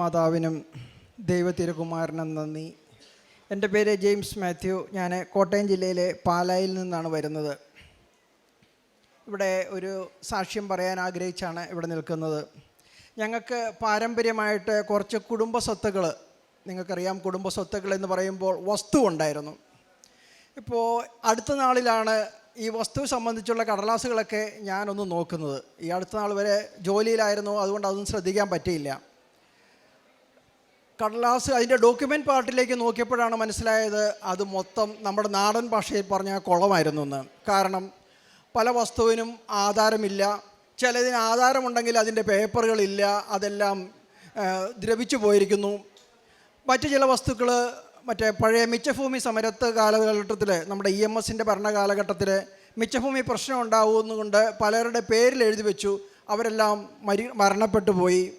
മാതാവിനും ദൈവത്തിരുകുമാരനും നന്ദി. എന്റെ പേര് ജെയിംസ് മാത്യു. ഞാൻ കോട്ടയം ജില്ലയിലെ പാലായിൽ നിന്നാണ് വരുന്നത്. ഇവിടെ ഒരു സാക്ഷ്യം പറയാൻ ആഗ്രഹിച്ചാണ് ഇവിടെ നിൽക്കുന്നത്. ഞങ്ങൾക്ക് പാരമ്പര്യമായിട്ട് കുറച്ച് കുടുംബ സ്വത്തുകൾ നിങ്ങൾക്കറിയാം കുടുംബ സ്വത്തുക്കൾ എന്ന് പറയുമ്പോൾ വസ്തു ഉണ്ടായിരുന്നു. ഇപ്പോൾ അടുത്ത നാളിലാണ് ഈ വസ്തു സംബന്ധിച്ചുള്ള കടലാസുകളൊക്കെ ഞാനൊന്ന് നോക്കുന്നത്. ഈ അടുത്ത നാൾ വരെ ജോലിയിലായിരുന്നു അതുകൊണ്ട് അതൊന്നും ശ്രദ്ധിക്കാൻ പറ്റിയില്ല. കടലാസ് അതിന്റെ ഡോക്യുമെന്റ് പാർട്ടിലേക്ക് നോക്കിയപ്പോഴാണ് മനസ്സിലായത് അത് മൊത്തം നമ്മുടെ നാടൻ ഭാഷയിൽ പറഞ്ഞ കുളമായിരുന്നു എന്ന്. കാരണം പല വസ്തുവിനും ആധാരമില്ല. ചിലതിന് ആധാരമുണ്ടെങ്കിൽ അതിന്റെ പേപ്പറുകളില്ല. അതെല്ലാം ദ്രവിച്ചു പോയിരിക്കുന്നു. മറ്റു ചില വസ്തുക്കൾ മറ്റേ പഴയ മിച്ചഭൂമി സമരത്ത് കാലഘട്ടത്തിൽ നമ്മുടെ ഇ എം എസിന്റെ ഭരണകാലഘട്ടത്തിൽ മിച്ചഭൂമി പ്രശ്നം ഉണ്ടാവുമെന്നുകൊണ്ട് പലരുടെ പേരിൽ എഴുതി വെച്ചു. അവരെല്ലാം മരി മരണപ്പെട്ടു പോയി.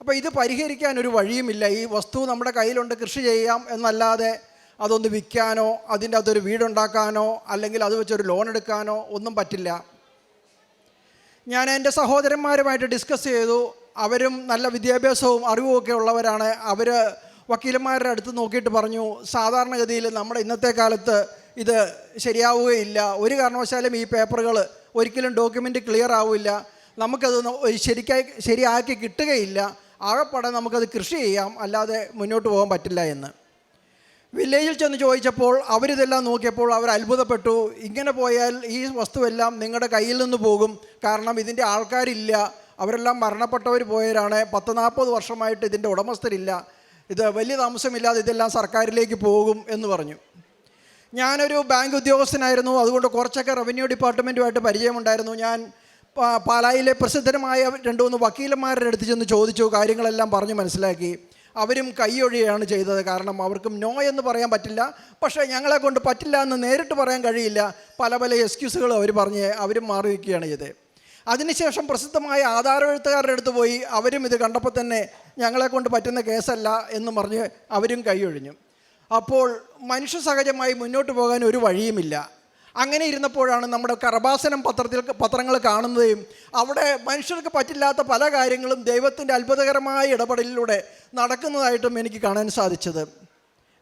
അപ്പോൾ ഇത് പരിഹരിക്കാൻ ഒരു വഴിയുമില്ല. ഈ വസ്തു നമ്മുടെ കയ്യിലുണ്ട് കൃഷി ചെയ്യാം എന്നല്ലാതെ അതൊന്ന് വിൽക്കാനോ അതിന്റെ അകത്തൊരു വീടുണ്ടാക്കാനോ അല്ലെങ്കിൽ അത് വെച്ചൊരു ലോൺ എടുക്കാനോ ഒന്നും പറ്റില്ല. ഞാൻ എന്റെ സഹോദരന്മാരുമായിട്ട് ഡിസ്കസ് ചെയ്തു. അവരും നല്ല വിദ്യാഭ്യാസവും അറിവുമൊക്കെ ഉള്ളവരാണ്. അവർ വക്കീലന്മാരുടെ അടുത്ത് നോക്കിയിട്ട് പറഞ്ഞു സാധാരണഗതിയിൽ നമ്മുടെ ഇന്നത്തെ കാലത്ത് ഇത് ശരിയാവുകയില്ല. ഒരു കാരണവശാലും ഈ പേപ്പറുകൾ ഒരിക്കലും ഡോക്യുമെന്റ് ക്ലിയർ ആവില്ല നമുക്കത് ശരിക്കായി ശരിയാക്കി കിട്ടുകയില്ല. ആകെപ്പാടെ നമുക്കത് കൃഷി ചെയ്യാം അല്ലാതെ മുന്നോട്ട് പോകാൻ പറ്റില്ല എന്ന്. വില്ലേജിൽ ചെന്ന് ചോദിച്ചപ്പോൾ അവരിതെല്ലാം നോക്കിയപ്പോൾ അവർ അത്ഭുതപ്പെട്ടു. ഇങ്ങനെ പോയാൽ ഈ വസ്തുവെല്ലാം നിങ്ങളുടെ കയ്യിൽ നിന്ന് പോകും. കാരണം ഇതിന്റെ ആൾക്കാരില്ല. അവരെല്ലാം മരണപ്പെട്ടവർ പോയവരാണ്. പത്ത് നാൽപ്പത് വർഷമായിട്ട് ഇതിന്റെ ഉടമസ്ഥരില്ല. ഇത് വലിയ താമസമില്ലാതെ ഇതെല്ലാം സർക്കാരിലേക്ക് പോകും എന്ന് പറഞ്ഞു. ഞാനൊരു ബാങ്ക് ഉദ്യോഗസ്ഥനായിരുന്നു. അതുകൊണ്ട് കുറച്ചൊക്കെ റവന്യൂ ഡിപ്പാർട്ട്മെന്റുമായിട്ട് പരിചയമുണ്ടായിരുന്നു. ഞാൻ പാലായിലെ പ്രസിദ്ധരമായ രണ്ട് മൂന്ന് വക്കീലന്മാരുടെ അടുത്ത് ചെന്ന് ചോദിച്ചു കാര്യങ്ങളെല്ലാം പറഞ്ഞു മനസ്സിലാക്കി. അവരും കൈയൊഴിയാണ് ചെയ്തത്. കാരണം അവർക്കും നോ എന്ന് പറയാൻ പറ്റില്ല. പക്ഷേ ഞങ്ങളെ കൊണ്ട് പറ്റില്ല എന്ന് നേരിട്ട് പറയാൻ കഴിയില്ല. പല പല എക്സ്ക്യൂസുകൾ അവർ പറഞ്ഞ് അവരും മാറി വയ്ക്കുകയാണ് ചെയ്തത്. അതിനുശേഷം പ്രസിദ്ധമായ ആധാരമെഴുത്തുകാരുടെ അടുത്ത് പോയി അവരും ഇത് കണ്ടപ്പോൾ തന്നെ ഞങ്ങളെ കൊണ്ട് പറ്റുന്ന കേസല്ല എന്ന് പറഞ്ഞ് അവരും കൈയൊഴിഞ്ഞു. അപ്പോൾ മനുഷ്യ സഹജമായി മുന്നോട്ട് പോകാൻ ഒരു വഴിയുമില്ല. അങ്ങനെ ഇരുന്നപ്പോഴാണ് നമ്മുടെ കറബാസനം പത്രത്തിൽ പത്രങ്ങൾ കാണുന്നതും അവിടെ മനുഷ്യർക്ക് പറ്റില്ലാത്ത പല കാര്യങ്ങളും ദൈവത്തിന്റെ അത്ഭുതകരമായ ഇടപെടലിലൂടെ നടക്കുന്നതായിട്ടും എനിക്ക് കാണാൻ സാധിച്ചത്.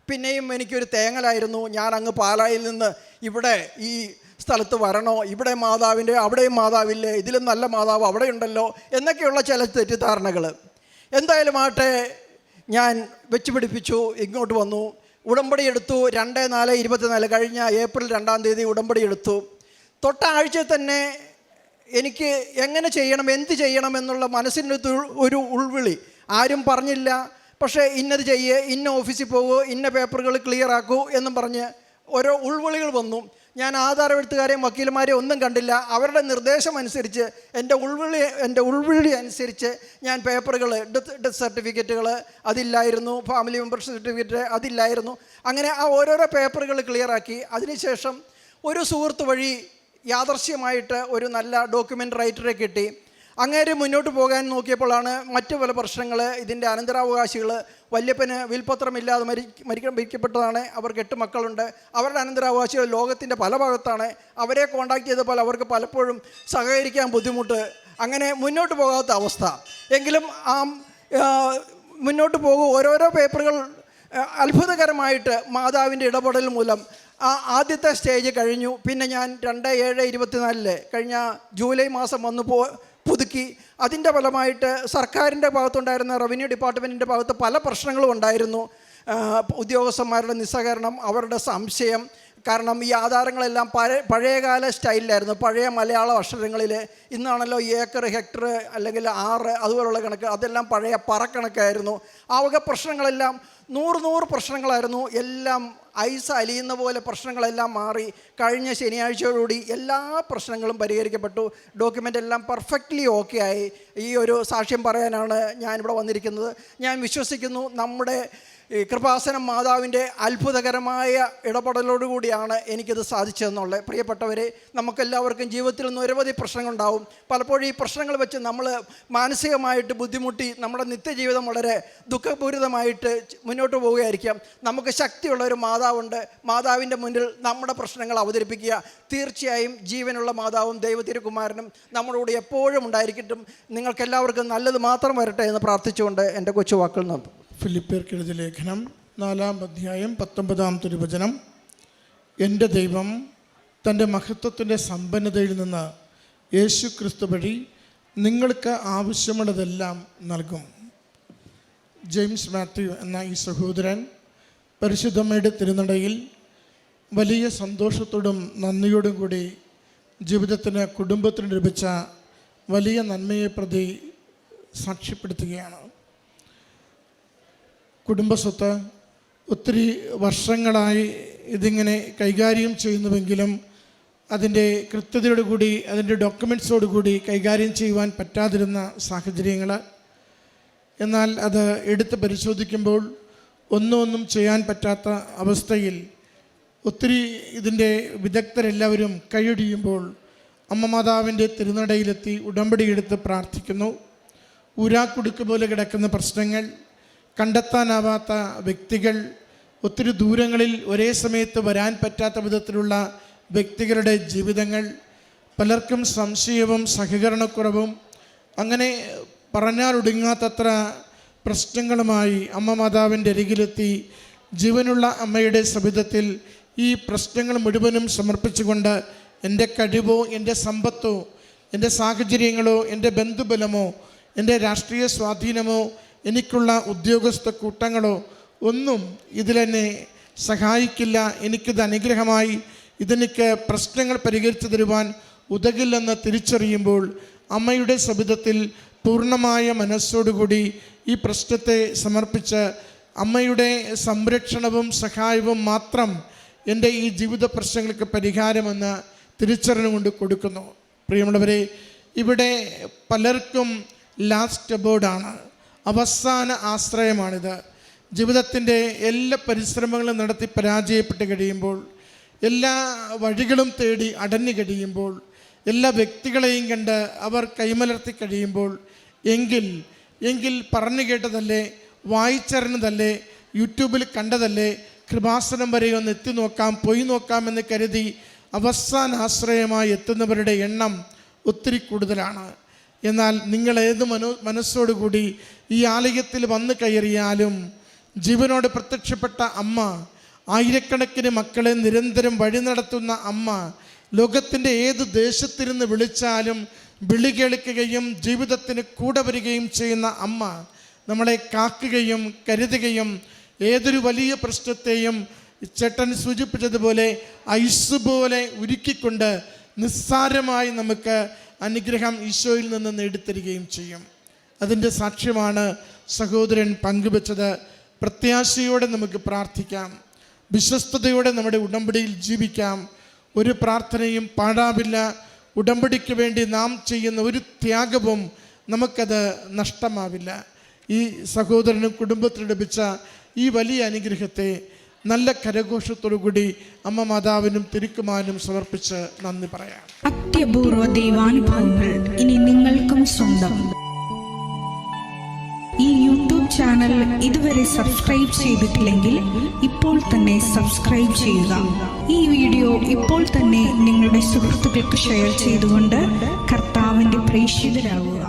പിന്നെയും എനിക്കൊരു തേങ്ങലായിരുന്നു. ഞാൻ അങ്ങ് പാലായിൽ നിന്ന് ഇവിടെ ഈ സ്ഥലത്ത് വരണോ? ഇവിടെ മാതാവിന്റെ അവിടെയും മാതാവില്ലേ? ഇതിലും നല്ല മാതാവ് അവിടെ ഉണ്ടല്ലോ എന്നൊക്കെയുള്ള ചില തെറ്റിദ്ധാരണകൾ എന്തായാലും ആട്ടെ ഞാൻ വെച്ച് പിടിപ്പിച്ചു ഇങ്ങോട്ട് വന്നു. ഉടമ്പടി എടുത്തു രണ്ട് നാല് ഇരുപത്തിനാല് കഴിഞ്ഞ ഏപ്രിൽ രണ്ടാം തീയതി ഉടമ്പടി എടുത്തു. തൊട്ട തന്നെ എനിക്ക് എങ്ങനെ ചെയ്യണം എന്ത് ചെയ്യണം എന്നുള്ള മനസ്സിന്റെ ഒരു ഉൾവിളി. ആരും പറഞ്ഞില്ല. പക്ഷേ ഇന്നത് ചെയ്യേ ഇന്ന ഓഫീസിൽ പോകൂ ഇന്ന പേപ്പറുകൾ ക്ലിയർ ആക്കൂ എന്നും പറഞ്ഞ് ഓരോ ഉൾവിളികൾ വന്നു. ഞാൻ ആധാരമെഴുത്തുകാരെയും വക്കീലന്മാരെയും ഒന്നും കണ്ടില്ല. അവരുടെ നിർദ്ദേശം അനുസരിച്ച് എന്റെ ഉൾവിളി എന്റെ ഉൾവിളി അനുസരിച്ച് ഞാൻ പേപ്പറുകൾ ഡെത്ത് ഡെത്ത് സർട്ടിഫിക്കറ്റുകൾ അതില്ലായിരുന്നു. ഫാമിലി മെമ്പർഷിപ്പ് സർട്ടിഫിക്കറ്റ് അതില്ലായിരുന്നു. അങ്ങനെ ആ ഓരോരോ പേപ്പറുകൾ ക്ലിയറാക്കി അതിനുശേഷം ഒരു സുഹൃത്ത് വഴി യാദർശ്യമായിട്ട് ഒരു നല്ല ഡോക്യുമെന്റ് റൈറ്ററെ കിട്ടി. അങ്ങേര് മുന്നോട്ട് പോകാൻ നോക്കിയപ്പോഴാണ് മറ്റു പല പ്രശ്നങ്ങൾ ഇതിന്റെ അനന്തരാവകാശികൾ വല്യപ്പന് വിൽപത്രമില്ലാതെ മരി മരിക്ക മരിക്കപ്പെട്ടതാണ് അവർക്ക് എട്ട് മക്കളുണ്ട്. അവരുടെ അനന്തരാവകാശികൾ ലോകത്തിന്റെ പല ഭാഗത്താണ്. അവരെ കോണ്ടാക്ട് ചെയ്തപ്പോൾ അവർക്ക് പലപ്പോഴും സഹകരിക്കാൻ ബുദ്ധിമുട്ട്. അങ്ങനെ മുന്നോട്ട് പോകാത്ത അവസ്ഥ. എങ്കിലും ആ മുന്നോട്ട് പോകും. ഓരോരോ പേപ്പറുകൾ അത്ഭുതകരമായിട്ട് മാതാവിന്റെ ഇടപെടൽ മൂലം ആ ആദ്യത്തെ സ്റ്റേജ് കഴിഞ്ഞു. പിന്നെ ഞാൻ രണ്ട് ഏഴ് ഇരുപത്തിനാലിൽ കഴിഞ്ഞ ജൂലൈ മാസം വന്നു പോ പുതുക്കി. അതിന്റെ ഫലമായിട്ട് സർക്കാരിന്റെ ഭാഗത്തുണ്ടായിരുന്ന റവന്യൂ ഡിപ്പാർട്ട്മെന്റിന്റെ ഭാഗത്ത് പല പ്രശ്നങ്ങളും ഉണ്ടായിരുന്നു. ഉദ്യോഗസ്ഥന്മാരുടെ നിസ്സഹകരണം അവരുടെ സംശയം കാരണം ഈ ആധാരങ്ങളെല്ലാം പഴയ പഴയകാല സ്റ്റൈലിലായിരുന്നു. പഴയ മലയാള അക്ഷരങ്ങളിൽ ഇന്നാണല്ലോ ഏക്കർ ഹെക്ടർ അല്ലെങ്കിൽ ആറ് അതുപോലുള്ള കണക്ക്. അതെല്ലാം പഴയ പറക്കണക്കായിരുന്നു. ആ വക പ്രശ്നങ്ങളെല്ലാം നൂറ് നൂറ് പ്രശ്നങ്ങളായിരുന്നു. എല്ലാം ഐസ് അലിയുന്ന പോലെ പ്രശ്നങ്ങളെല്ലാം മാറി കഴിഞ്ഞ ശനിയാഴ്ചയോടുകൂടി എല്ലാ പ്രശ്നങ്ങളും പരിഹരിക്കപ്പെട്ടു. ഡോക്യുമെന്റ് എല്ലാം പെർഫെക്റ്റ്ലി ഓക്കെ ആയി. ഈ ഒരു സാക്ഷ്യം പറയാനാണ് ഞാനിവിടെ വന്നിരിക്കുന്നത്. ഞാൻ വിശ്വസിക്കുന്നു നമ്മുടെ ഈ കൃപാസനം മാതാവിന്റെ അത്ഭുതകരമായ ഇടപെടലോടുകൂടിയാണ് എനിക്കിത് സാധിച്ചതെന്നുള്ളത്. പ്രിയപ്പെട്ടവരെ നമുക്കെല്ലാവർക്കും ജീവിതത്തിൽ നിരവധി പ്രശ്നങ്ങളുണ്ടാവും. പലപ്പോഴും ഈ പ്രശ്നങ്ങൾ വെച്ച് നമ്മൾ മാനസികമായിട്ട് ബുദ്ധിമുട്ടി നമ്മുടെ നിത്യജീവിതം വളരെ ദുഃഖപൂരിതമായിട്ട് മുന്നോട്ട് പോവുകയായിരിക്കാം. നമുക്ക് ശക്തിയുള്ള ഒരു മാതാവുണ്ട്. മാതാവിന്റെ മുന്നിൽ നമ്മുടെ പ്രശ്നങ്ങൾ അവതരിപ്പിക്കുക. തീർച്ചയായും ജീവനുള്ള മാതാവും ദൈവത്തിരുകുമാരനും നമ്മളോട് എപ്പോഴും ഉണ്ടായിരിക്കട്ടും. നിങ്ങൾക്കെല്ലാവർക്കും നല്ലത് മാത്രം വരട്ടെ എന്ന് പ്രാർത്ഥിച്ചുകൊണ്ട് എന്റെ കൊച്ചു വാക്കുകൾ നിർത്തും ഫിലിപ്പിയർക്കെഴുതിയ ലേഖനം നാലാം അധ്യായം പത്തൊമ്പതാം തിരുവചനം. എന്റെ ദൈവം തന്റെ മഹത്വത്തിന്റെ സമ്പന്നതയിൽ നിന്ന് യേശു ക്രിസ്തു വഴി നിങ്ങൾക്ക് ആവശ്യമുള്ളതെല്ലാം നൽകും. ജെയിംസ് മാത്യു എന്ന ഈ സഹോദരൻ പരിശുദ്ധമ്മയുടെ തിരുനടയിൽ വലിയ സന്തോഷത്തോടും നന്ദിയോടും കൂടി ജീവിതത്തിന് കുടുംബത്തിന് ലഭിച്ച വലിയ നന്മയെ പ്രതി സാക്ഷ്യപ്പെടുത്തുകയാണ്. കുടുംബസ്വത്ത് ഒത്തിരി വർഷങ്ങളായി ഇതിങ്ങനെ കൈകാര്യം ചെയ്യുന്നുവെങ്കിലും അതിന്റെ കൃത്യതയോടുകൂടി അതിന്റെ ഡോക്യുമെന്റ്സോടുകൂടി കൈകാര്യം ചെയ്യുവാൻ പറ്റാതിരുന്ന സാഹചര്യങ്ങൾ. എന്നാൽ അത് എടുത്ത് പരിശോധിക്കുമ്പോൾ ഒന്നും ഒന്നും ചെയ്യാൻ പറ്റാത്ത അവസ്ഥയിൽ ഒത്തിരി ഇതിന്റെ വിദഗ്ധരെല്ലാവരും കൈയൊടിയുമ്പോൾ അമ്മ മാതാവിന്റെ തിരുനടയിലെത്തി ഉടമ്പടിയെടുത്ത് പ്രാർത്ഥിക്കുന്നു. ഊരാക്കുടുക്ക് പോലെ കിടക്കുന്ന പ്രശ്നങ്ങൾ കണ്ടെത്താനാവാത്ത വ്യക്തികൾ ഒത്തിരി ദൂരങ്ങളിൽ ഒരേ സമയത്ത് വരാൻ പറ്റാത്ത വിധത്തിലുള്ള വ്യക്തികളുടെ ജീവിതങ്ങൾ പലർക്കും സംശയവും സഹകരണക്കുറവും അങ്ങനെ പറഞ്ഞാലൊടുങ്ങാത്തത്ര പ്രശ്നങ്ങളുമായി അമ്മ മാതാവിന്റെ അരികിലെത്തി ജീവനുള്ള അമ്മയുടെ സവിധത്തിൽ ഈ പ്രശ്നങ്ങൾ മുഴുവനും സമർപ്പിച്ചുകൊണ്ട് എന്റെ കഴിവോ എന്റെ സമ്പത്തോ എന്റെ സാഹചര്യങ്ങളോ എന്റെ ബന്ധുബലമോ എന്റെ രാഷ്ട്രീയ സ്വാധീനമോ എനിക്കുള്ള ഉദ്യോഗസ്ഥ കൂട്ടങ്ങളോ ഒന്നും ഇതിലെന്നെ സഹായിക്കില്ല. എനിക്കിത് അനുഗ്രഹമായി ഇതെനിക്ക് പ്രശ്നങ്ങൾ പരിഹരിച്ചു തരുവാൻ ഉതകില്ലെന്ന് തിരിച്ചറിയുമ്പോൾ അമ്മയുടെ സബിതത്തിൽ പൂർണമായ മനസ്സോടുകൂടി ഈ പ്രശ്നത്തെ സമർപ്പിച്ച് അമ്മയുടെ സംരക്ഷണവും സഹായവും മാത്രം എന്റെ ഈ ജീവിത പ്രശ്നങ്ങൾക്ക് പരിഹാരമെന്ന് തിരിച്ചറിഞ്ഞുകൊണ്ട് കൊടുക്കുന്നു. പ്രിയമുള്ളവരെ ഇവിടെ പലർക്കും ലാസ്റ്റ് ബോർഡാണ് അവസാന ആശ്രയമാണിത്. ജീവിതത്തിന്റെ എല്ലാ പരിശ്രമങ്ങളും നടത്തി പരാജയപ്പെട്ട് കഴിയുമ്പോൾ എല്ലാ വഴികളും തേടി അടഞ്ഞു കഴിയുമ്പോൾ എല്ലാ വ്യക്തികളെയും കണ്ട് അവർ കൈമലർത്തി കഴിയുമ്പോൾ എങ്കിൽ എങ്കിൽ പറഞ്ഞു കേട്ടതല്ലേ വായിച്ചറിഞ്ഞതല്ലേ യൂട്യൂബിൽ കണ്ടതല്ലേ കൃപാസനം വരെ ഒന്ന് എത്തി നോക്കാം പോയി നോക്കാം എന്ന് കരുതി അവസാന ആശ്രയമായി എത്തുന്നവരുടെ എണ്ണം ഒത്തിരി കൂടുതലാണ്. എന്നാൽ നിങ്ങൾ ഏത് മനോ മനസ്സോടുകൂടി ഈ ആലയത്തിൽ വന്നു കയറിയാലും ജീവനോട് പ്രത്യക്ഷപ്പെട്ട അമ്മ ആയിരക്കണക്കിന് മക്കളെ നിരന്തരം വഴി നടത്തുന്ന അമ്മ ലോകത്തിന്റെ ഏത് ദേശത്തിരുന്ന് വിളിച്ചാലും വിളി കേൾക്കുകയും ജീവിതത്തിന് കൂടെ വരികയും ചെയ്യുന്ന അമ്മ നമ്മളെ കാക്കുകയും കരുതുകയും ഏതൊരു വലിയ പ്രശ്നത്തെയും ചേട്ടൻ സൂചിപ്പിച്ചതുപോലെ ഐസ് പോലെ ഉരുക്കിക്കൊണ്ട് നിസ്സാരമായി നമുക്ക് അനുഗ്രഹം ഈശോയിൽ നിന്ന് നേടിത്തരികയും ചെയ്യും. അതിന്റെ സാക്ഷ്യമാണ് സഹോദരൻ പങ്കുവച്ചത്. പ്രത്യാശയോടെ നമുക്ക് പ്രാർത്ഥിക്കാം. വിശ്വസ്തയോടെ നമ്മുടെ ഉടമ്പടിയിൽ ജീവിക്കാം. ഒരു പ്രാർത്ഥനയും പാടാവില്ല ഉടമ്പടിക്ക് വേണ്ടി നാം ചെയ്യുന്ന ഒരു ത്യാഗവും നമുക്കത് നഷ്ടമാവില്ല. ഈ സഹോദരനും കുടുംബത്തിന് ലഭിച്ച ഈ വലിയ അനുഗ്രഹത്തെ നല്ല കരഘോഷത്തോടുകൂടി അമ്മ മാതാവിനും തിരുക്കുമാനും സമർപ്പിച്ച് നന്ദി പറയാം. അത്യപൂർവ ദൈവാനുഭവങ്ങൾ ഇനി നിങ്ങൾക്കും സ്വന്തം. ഈ യൂട്യൂബ് ചാനൽ ഇതുവരെ സബ്സ്ക്രൈബ് ചെയ്തിട്ടില്ലെങ്കിൽ ഇപ്പോൾ തന്നെ സബ്സ്ക്രൈബ് ചെയ്യുക. ഈ വീഡിയോ ഇപ്പോൾ തന്നെ നിങ്ങളുടെ സുഹൃത്തുക്കൾക്ക് ഷെയർ ചെയ്തുകൊണ്ട് കർത്താവിന്റെ പ്രേക്ഷിതരാകുക